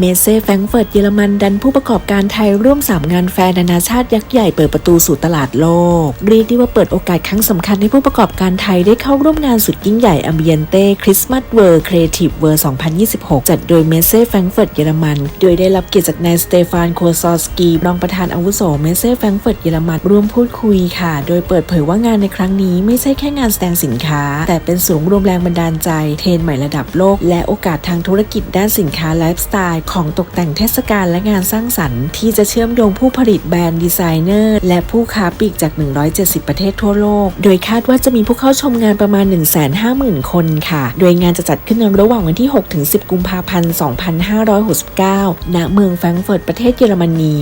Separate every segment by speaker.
Speaker 1: เมเซ่แฟรงเฟิร์ตเยอรมันดันผู้ประกอบการไทยร่วม 3 งานแฟร์นานาชาติยักษ์ใหญ่เปิดประตูสู่ตลาดโลก เรียกได้ว่าเปิดโอกาสครั้งสำคัญให้ผู้ประกอบการไทยได้เข้าร่วมงานสุดยิ่งใหญ่ Ambiente Christmas World Creative World 2026 จัดโดยเมเซ่แฟรงเฟิร์ตเยอรมัน โดยได้รับเกียรติจากนายสเตฟานโคซอสกีรองประธานอาวุโสเมเซ่แฟรงเฟิร์ตเยอรมันร่วมพูดคุยค่ะ โดยเปิดเผยว่างานในครั้งนี้ไม่ใช่แค่งานแสดงสินค้า แต่เป็นศูนย์รวมแรงบันดาลใจเทรนใหม่ระดับโลก และโอกาสทางธุรกิจด้านสินค้าไลฟ์สไตล์ของตกแต่งเทศกาลและงานสร้างสรรค์ที่จะเชื่อมโยงผู้ผลิตแบรนด์ดีไซเนอร์ และผู้ค้าปลีกจาก 170 ประเทศทั่วโลก โดยคาดว่าจะมีผู้เข้าชมงานประมาณ 150,000 คนค่ะ โดยงานจะจัดขึ้นในระหว่างวันที่ 6-10 กุมภาพันธ์ 2569 ณ เมืองแฟรงก์เฟิร์ตประเทศเยอรมนี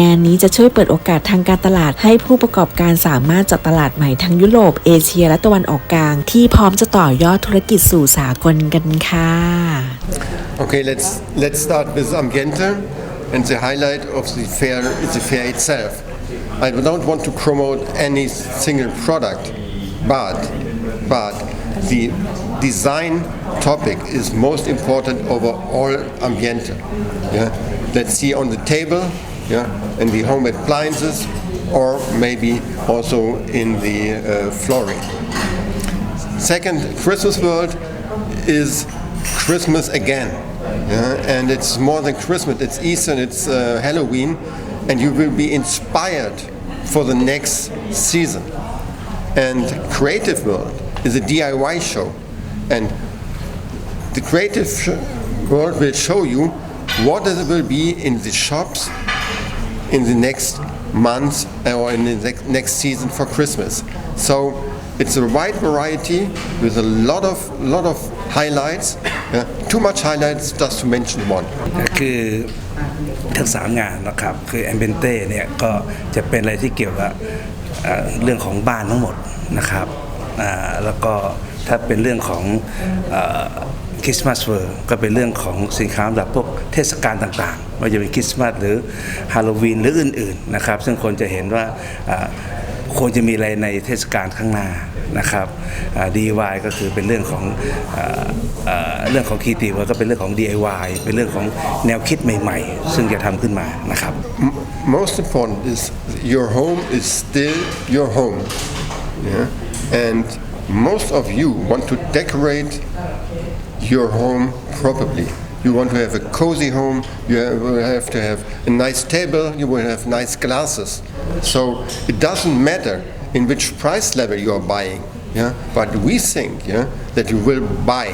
Speaker 1: งานนี้จะช่วยเปิดโอกาสทางการตลาดให้ผู้ประกอบการสามารถจับตลาดใหม่ทั้งยุโรป เอเชีย และตะวันออกกลาง ที่พร้อมจะต่อยอดธุรกิจสู่สากลกันค่ะ
Speaker 2: Okay, let's let's start with Ambiente, and the highlight of the fair the fair itself. I don't want to promote any single product, but but the design topic is most important over all Ambiente. Yeah, let's see on the table, yeah, in the home appliances, or maybe also in the uh, flooring. Second, Christmas World is Christmas again. Yeah? And it's more than Christmas, it's Easter, it's uh, Halloween, and you will be inspired for the next season. And Creative World is a DIY show. And the Creative World will show you what it will be in the shops in the next month or in the next- next season for Christmas. So it's a wide variety with a lot of lot of highlights. yeah, too much highlights just to mention one.
Speaker 3: คือทั้งสามงานนะครับ คือแอมเบนเต้เนี่ยก็จะเป็นอะไรที่เกี่ยวกับเรื่องของบ้านทั้งหมดนะครับแล้วก็ถ้าเป็นเรื่องของคริสต์มาสเวอร์ก็เป็นเรื่องของสินค้าสำหรับพวกเทศกาลต่างๆว่าจะเป็นคริสต์มาสหรือฮาโลวีนหรืออื่นๆนะครับ ซึ่งคนจะเห็นว่าควรจะมีอะไรในเทศกาลข้างหน้า นะครับ DIY ก็คือเป็นเรื่องของอ่าอ่าเรื่องของคีตีก็เป็นเรื่องของ DIY เป็นเรื่องของแนวคิดใหม่ๆ ซึ่งจะทำขึ้นมานะครับ
Speaker 2: Most important is your home is still your home. Yeah? And most of you want to decorate your home properly. You want to have a cozy home, you will have to have a nice table, you will have nice glasses. So it doesn't matter in which price level you are buying. Yeah? But we think yeah, that you will buy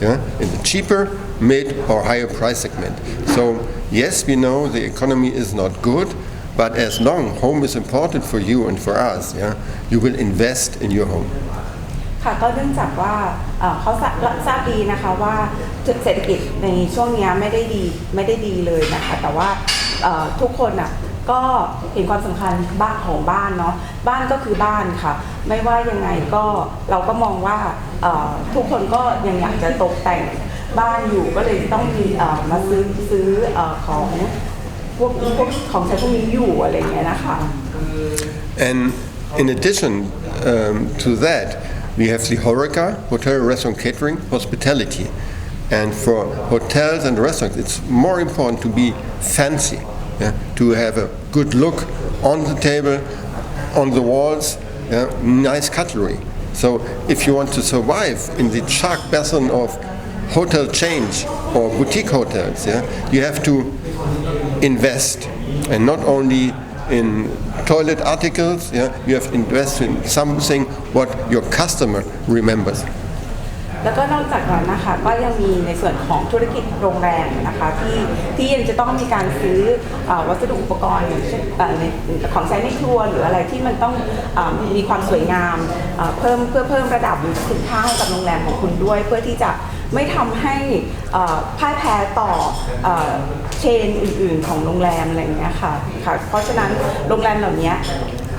Speaker 2: yeah, in the cheaper, mid, or higher price segment. So yes, we know the economy is not good, but as long home is important for you and for us, yeah, you will invest in your home.
Speaker 4: ค่ะก็เนื่องจากว่าเอ่อเขาทราบทราบดีนะคะว่าเศรษฐกิจในช่วงเนี้ยไม่ได้ดีไม่ได้ดีเลยนะคะ แต่ว่าเอ่อทุกคนอ่ะ ก็เห็นความสำคัญบ้านของบ้านเนาะบ้านก็คือบ้านค่ะ ไม่ว่ายังไงก็เราก็มองว่าทุกคนก็ยังอยากจะตกแต่งบ้านอยู่ก็เลยต้องมีมาซื้อซื้ออของพวกพวกของใช้พวกนี้อยู่อะไรเงี้ยนะคะ
Speaker 2: And in addition um, to that, we have the HORECA, Hotel, Restaurant, Catering, Hospitality. And for hotels and restaurants, it's more important to be fancy, yeah, to have a good look on the table, on the walls, yeah, nice cutlery. So if you want to survive in the shark basin of hotel change or boutique hotels, yeah, you have to invest and not only in toilet articles yeah you have to invest in something what your customer remembers
Speaker 4: แล้วก็นอกจากนั้นนะคะก็ยังมีในส่วนของธุรกิจโรงแรมนะคะที่ที่ยังจะต้องมีการซื้ออวัสดุอุปกรณ์อย่างเช่นในของใช้ในครัวหรืออะไรที่มันต้องอมีความสวยงามเพิ่มเพื่อเพิ่มระดับคุณค่าให้กับโรงแรมของคุณด้วย เพื่อที่จะไม่ทำให้พ่ายแพ้ต่ออเชนอื่น ๆ ของโรงแรมอะไรอย่างเงี้ยค่ะค่ะ เพราะฉะนั้นโรงแรมเหล่านี้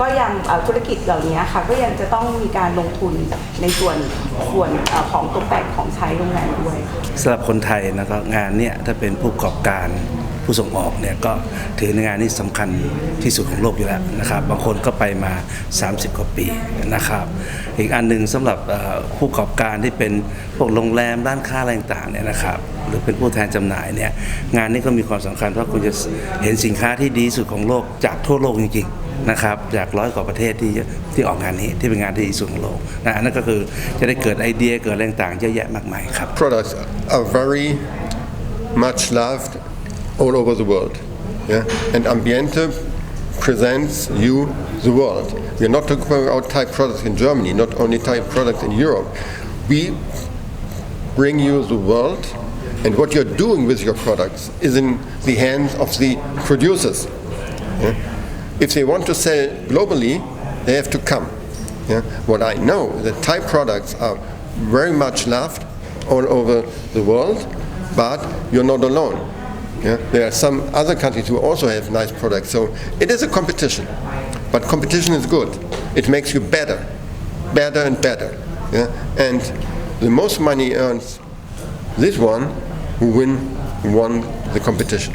Speaker 4: ก็ยังธุรกิจเหล่านี้ค่ะก็ยังจะต้องมีการลงทุนในส่วนส่วนของตกแต่งของใช้โรงแรมด้วย
Speaker 3: สำหรับคนไทยนะครับงานเนี่ยถ้าเป็นผู้ประกอบการผู้ส่งออกเนี่ยก็ถือในงานนี้สำคัญที่สุดของโลกอยู่แล้วนะครับ บางคนก็ไปมา 30 กว่าปีนะครับ อีกอันหนึ่งสำหรับผู้ประกอบการที่เป็นพวกโรงแรมร้านค้าอะไรต่างๆเนี่ยนะครับหรือเป็นผู้แทนจำหน่ายเนี่ยงานนี้ก็มีความสำคัญเพราะคุณจะเห็นสินค้าที่ดีสุดของโลกจากทั่วโลกจริงๆ นะครับจากร้อยกว่าประเทศที่ที่ออกงานนี้ที่เป็นงานที่สุดของโลกนะนั่นก็คือจะได้เกิดไอเดียเกิดอะไรต่างเยอะแยะมากมายครับ
Speaker 2: products are very much loved all over the world. Yeah? And Ambiente presents you the world. We are not talking about Thai products in Germany, not only Thai products in Europe. We bring you the world, and what you're doing with your products is in the hands of the producers. Yeah? If they want to sell globally, they have to come. Yeah? What I know the Thai products are very much loved all over the world, but you're not alone. Yeah? There are some other countries who also have nice products. So it is a competition, but competition is good. It makes you better, better and better. Yeah? And the most money earns this one who win won the competition.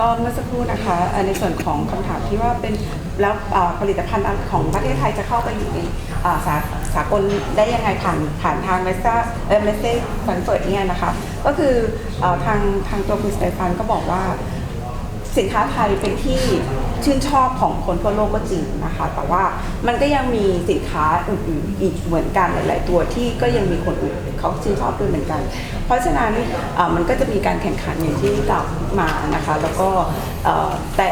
Speaker 4: ก็เมื่อสักครู่นะคะเอ่อในส่วนของคำถามที่ว่าเป็นแล้วเอ่อผลิตภัณฑ์ของประเทศไทยจะเข้าไปอยู่ในเอ่อสาสากลได้ยังไงผ่านผ่านทางเมสซ่าเออเมสเซ่ฟันเฟิร์ตเนี่ยนะคะ ก็คือเอ่อทางทางตัวคุณสเตฟานก็บอกว่า สินค้าไทยเป็นที่ ชื่นชอบของคนทั่วโลกก็จริงนะคะ แต่ว่ามันก็ยังมีสินค้าอื่นๆอีกเหมือนกันหลาย ๆ ตัวที่ก็ยังมีคนอื่นเขาชื่นชอบด้วยเหมือนกัน เพราะฉะนั้นมันก็จะมีการแข่งขันอย่างที่กล่าวมานะคะ แล้วก็แต่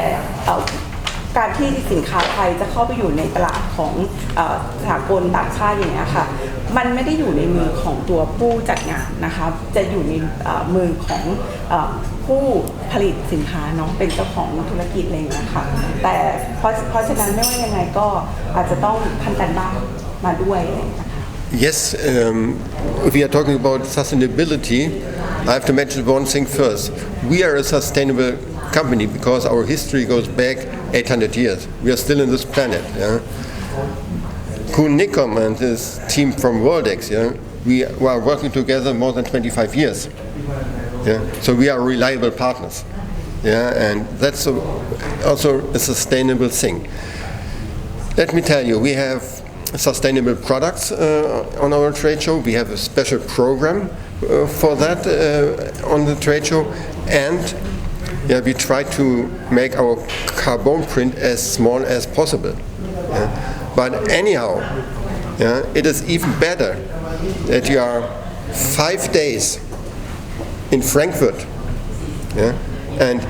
Speaker 4: การที่สินค้าไทยจะเข้าไปอยู่ในตลาดของอสากลต่างชาติอย่างนี้ยค่ะ มันไม่ได้อยู่ในมือของตัวผู้จัดงานนะคะ จะอยู่ในมือของอผู้ผลิตสินค้าเนาะเป็นเจ้าของธุรกิจอะไรอย่างเงี้ยค่ะ แต่เพราะเพราะฉะนั้นไม่ว่ายังไงก็อาจจะต้องทำกันบ้านมาด้วยอะไรอย่างเงี้ยค่ะ
Speaker 2: Yes, um, we are talking about sustainability, I have to mention one thing first. We are a sustainable company because our history goes back 800 years. We are still in this planet. Yeah? Kuhn and his team from Worldex, yeah, we are working together more than 25 years. Yeah? So we are reliable partners. Yeah? And that's a, also a sustainable thing. Let me tell you, we have sustainable products uh, on our trade show. We have a special program uh, for that uh, on the trade show, and yeah, we try to make our carbon print as small as possible. yeah. But anyhow, yeah, it is even better that you are five days in Frankfurt yeah, and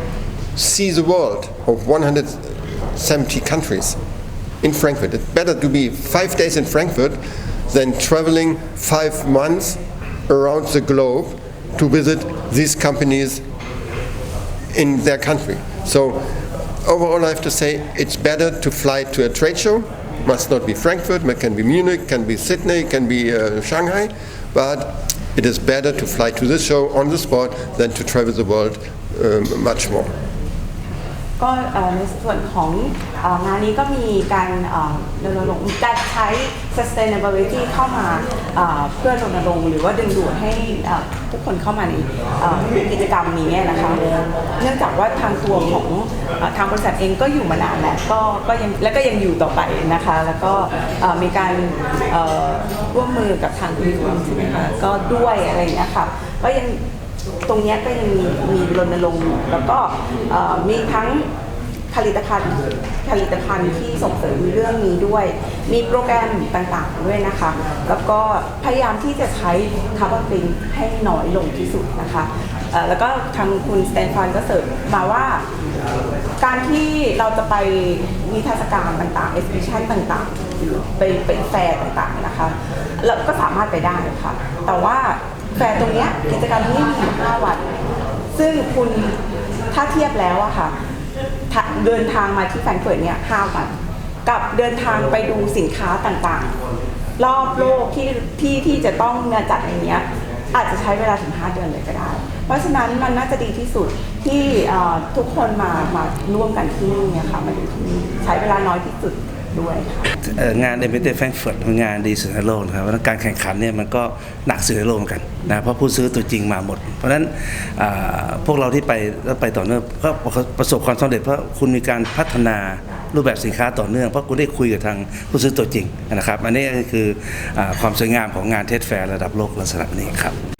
Speaker 2: see the world of 170 countries in Frankfurt. It's better to be five days in Frankfurt than traveling five months around the globe to visit these companies in their country. So overall, I have to say it's better to fly to a trade show. Must not be Frankfurt, it can be Munich, can be Sydney, can be uh, Shanghai, but it is better to fly to this show on the spot than to travel the world um, much more.
Speaker 4: ก็ในส่วนของงานนี้ก็มีการรณรงค์การใช้ sustainability เข้ามาเพื่อรณรงค์หรือว่าดึงดูดให้ทุกคนเข้ามาในกิจกรรมนี้นะคะเนื่องจากว่าทางตัวของทางบริษัทเองก็อยู่มานานแล้วก็ก็ยังและก็ยังอยู่ต่อไปนะคะ แล้วก็มีการร่วมมือกับทางคุณใช่ไหมคะก็ด้วยอะไรอย่างเงี้ค่ะก็ยัง ตรงนี้ก็ยังมีมีรณรงค์อยู่แล้วก็มีทั้งผลิตภัณฑ์ผลิตภัณฑ์ที่ส่งเสริมเรื่องนี้ด้วย มีโปรแกรมต่างๆด้วยนะคะ แล้วก็พยายามที่จะใช้คาร์บอนฟินให้น้อยลงที่สุดนะคะแล้วก็ทางคุณสแตนฟานก็เสริมมาว่า การที่เราจะไปนิทรรศการต่างๆ exhibition ต่างๆหรือไปไปแฟร์ต่างๆนะคะเราก็สามารถไปได้ค่ะ แต่ว่า แฟร์ตรงเนี้ยกิจกรรมนี้มีอยู่5วัน ซึ่งคุณถ้าเทียบแล้วอะค่ะเดินทางมาที่แฟร์เฟิร์ตเนี่ย5วัน กับเดินทางไปดูสินค้าต่างๆ รอบโลกที่ที่ที่จะต้องมาจัดในเนี้ยอาจจะใช้เวลาถึง 5 เดือนเลยก็ได้ เพราะฉะนั้นมันน่าจะดีที่สุดที่ทุกคนมามาร่วมกันที่นี่เนี่ยค่ะมาดูที่นี่ใช้เวลาน้อยที่สุด ด้วย
Speaker 3: งานเอเมเตแฟงเฟิร์ตเป็นงานดีสุดในโลกนะครับเพราะการแข่งขันเนี่ยมันก็หนักสุดในโลกเหมือนกันนะเพราะผู้ซื้อตัวจริงมาหมด เพราะฉะนั้นพวกเราที่ไปแล้วไปต่อเนื่องก็ประสบความสำเร็จเพราะคุณมีการพัฒนารูปแบบสินค้าต่อเนื่องเพราะคุณได้คุยกับทางผู้ซื้อตัวจริงนะครับ อันนี้ก็คืออความสวยงามของงานเทสแฟร์ระดับโลกลักษณะนี้ครับ